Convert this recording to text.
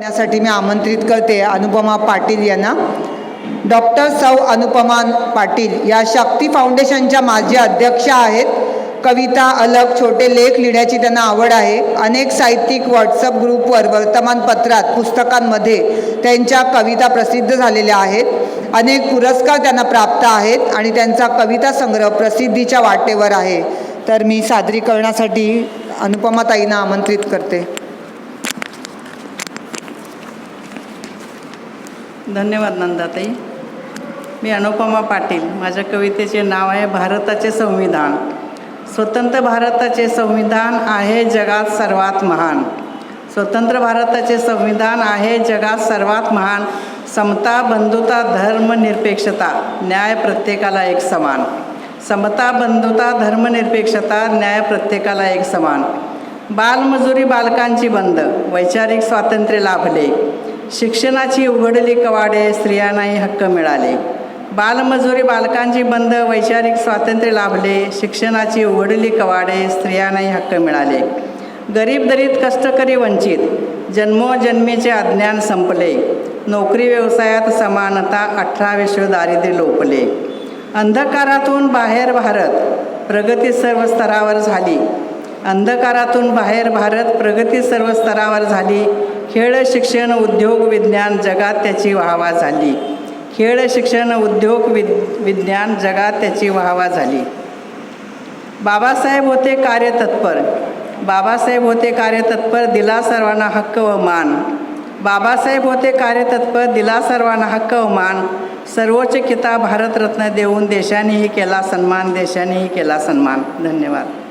करण्यासाठी मी आमंत्रित करते अनुपमा पाटील यांना. डॉक्टर सौ अनुपमा पाटील या शक्ती फाउंडेशनच्या माजी अध्यक्ष आहेत. कविता अलग छोटे लेख लिहिण्याची त्यांना आवड आहे. अनेक साहित्यिक व्हॉट्सअप ग्रुपवर वर्तमानपत्रात पुस्तकांमध्ये त्यांच्या कविता प्रसिद्ध झालेल्या आहेत. अनेक पुरस्कार त्यांना प्राप्त आहेत आणि त्यांचा कविता संग्रह प्रसिद्धीच्या वाटेवर आहे. तर मी सादरीकरणासाठी अनुपमा ताईंना आमंत्रित करते. धन्यवाद नंदाताई. मी अनुपमा पाटील. माझ्या कवितेचे नाव आहे भारताचे संविधान. स्वतंत्र भारताचे संविधान आहे जगात सर्वात महान. स्वतंत्र भारताचे संविधान आहे जगात सर्वात महान. समता बंधुता धर्म निरपेक्षता न्याय प्रत्येकाला एक समान. समता बंधुता धर्मनिरपेक्षता न्याय प्रत्येकाला एक समान. बालमजुरी बालकांची बंद. वैचारिक स्वातंत्र्य लाभले. शिक्षणाची उघडली कवाडे स्त्रियांनाही हक्क मिळाले. बालमजुरी बालकांची बंद वैचारिक स्वातंत्र्य लाभले शिक्षणाची उघडली कवाडे स्त्रियांनाही हक्क मिळाले. गरीब दरीत कष्टकरी वंचित जन्मोजन्मीचे अज्ञान संपले. नोकरी व्यवसायात समानता अठरा विश्व दारिद्र्य लोपले. अंधकारातून बाहेर भारत प्रगती सर्व स्तरावर झाली. अंधकारातून बाहेर भारत प्रगती सर्व स्तरावर झाली. खेळ शिक्षण उद्योग विज्ञान जगात त्याची वाहवा झाली. खेळ शिक्षण उद्योग विद विज्ञान जगात त्याची वाहवा झाली. बाबासाहेब होते कार्यतत्पर. बाबासाहेब होते कार्यतत्पर दिला सर्वांना हक्क व मान. बाबासाहेब होते कार्यतत्पर दिला सर्वांना हक्क व मान. सर्वोच्च किताब भारतरत्न देऊन देशानेही केला सन्मान देशानेही केला सन्मान. धन्यवाद.